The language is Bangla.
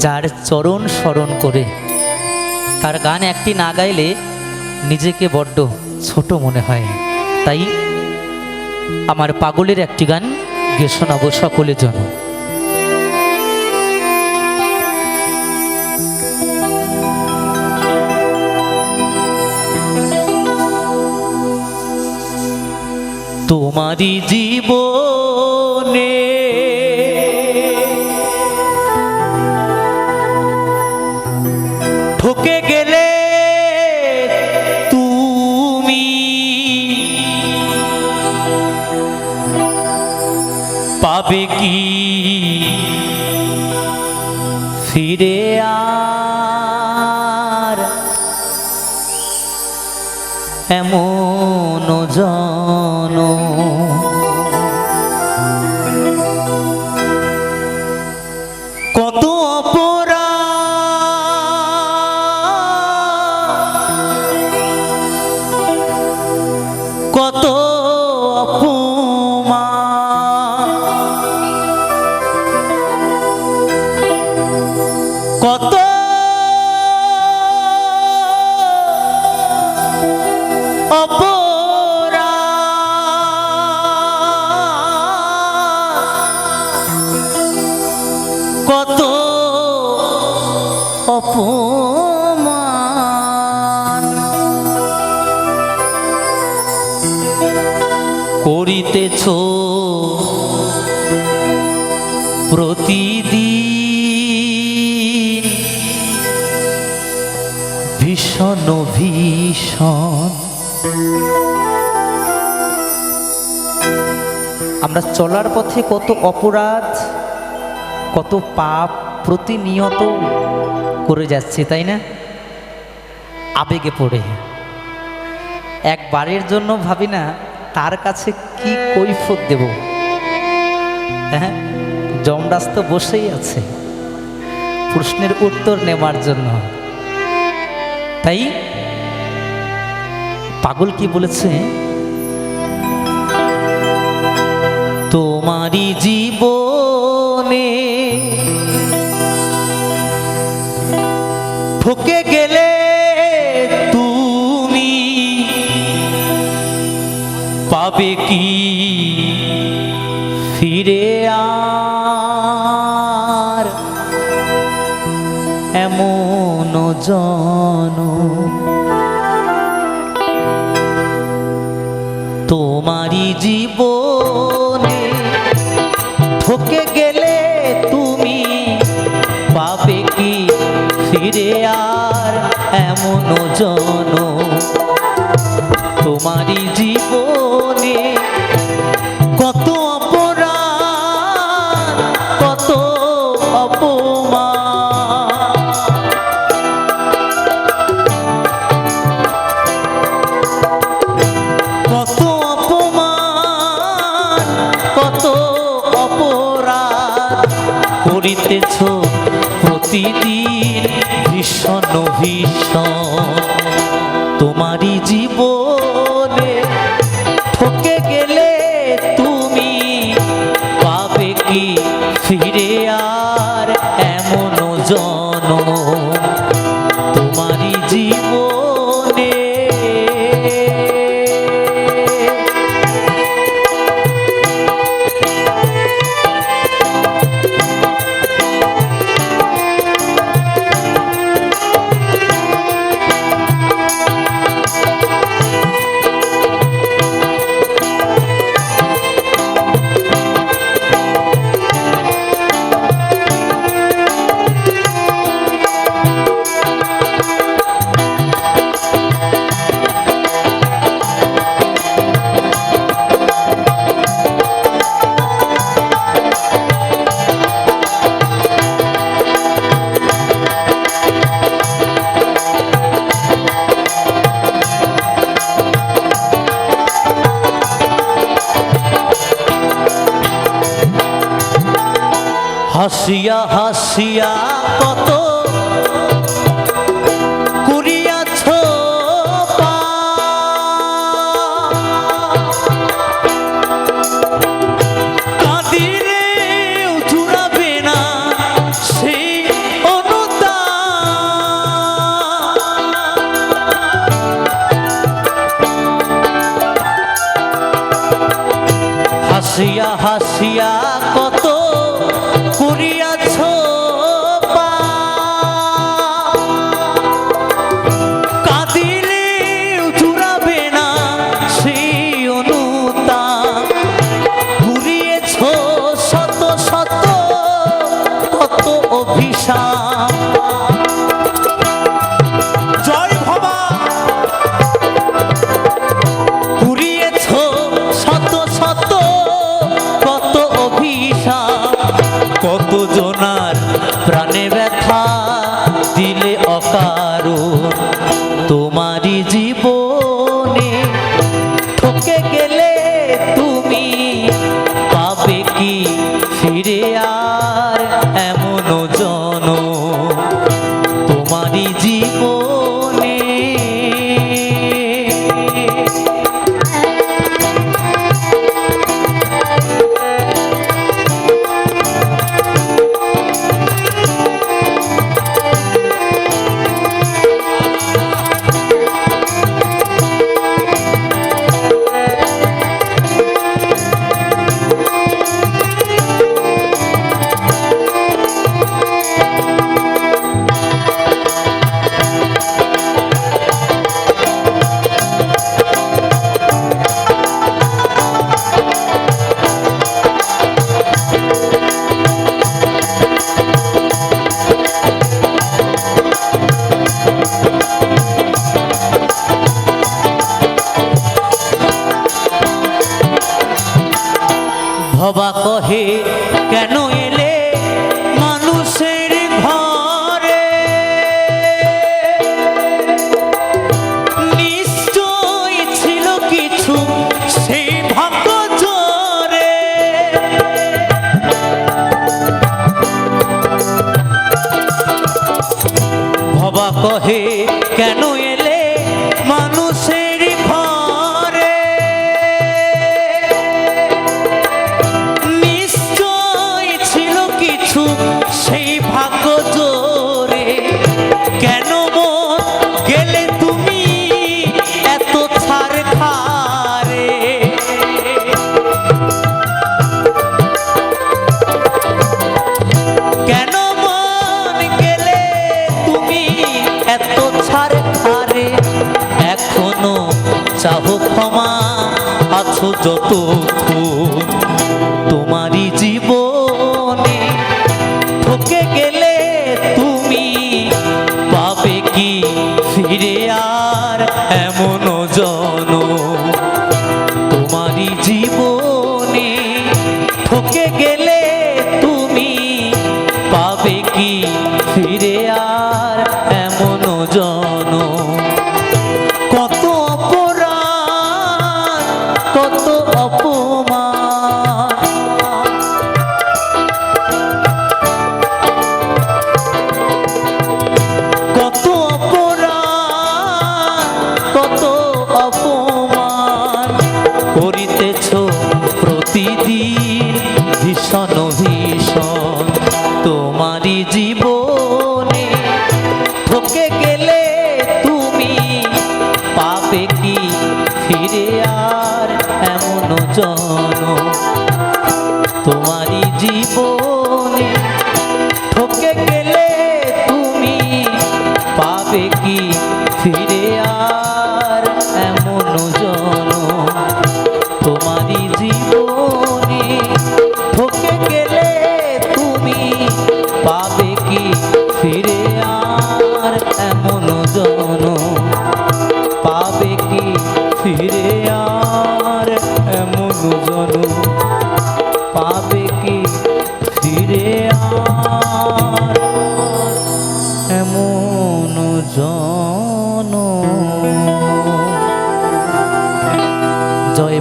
যার চরণ স্মরণ করে। তার গান একটি না গাইলে নিজেকে বড্ড ছোট মনে হয়। তাই আমার পাগলের একটি গান গিয়ে শোনাবো সকলের জন্য তোমারই জীবনে পাবে কি? ফিরে আর এমন জন কত কত করিতেছ প্রতিদিন। ভীষণ ভীষণ। আমরা চলার পথে কত অপরাধ, কত পাপ প্রতিনিয়ত করে যাচ্ছি, তাই না? আবেগে পড়ে। একবারের জন্য ভাবি না, তার কাছে কি কৈফত দেব? হ্যাঁ যমরাজ তো বসেই আছে। প্রশ্নের উত্তর নেওয়ার জন্য। তাই পাগল কি বলেছে? তোমারই জীবনে ঠকে গেলে তুমি পাবে কি? ফিরে আর এমন জন। তোমারই জীবনে ঠকে গেলে তুমি পাবে কি ফিরে আর এমন জন। তোমারই জীবনে ফিরে আর হাসিয়া হাসিয়া কত 的 কহে কেন আছো যত তোমারই জীবনে ঠকে গেলে তোমারই জীবনে ঠকে গেলে তুমি পাবে কি ফিরে আর এমন জন? তোমারই জীবনে ঠকে গেলে তুমি পাবে কোন জন। জয়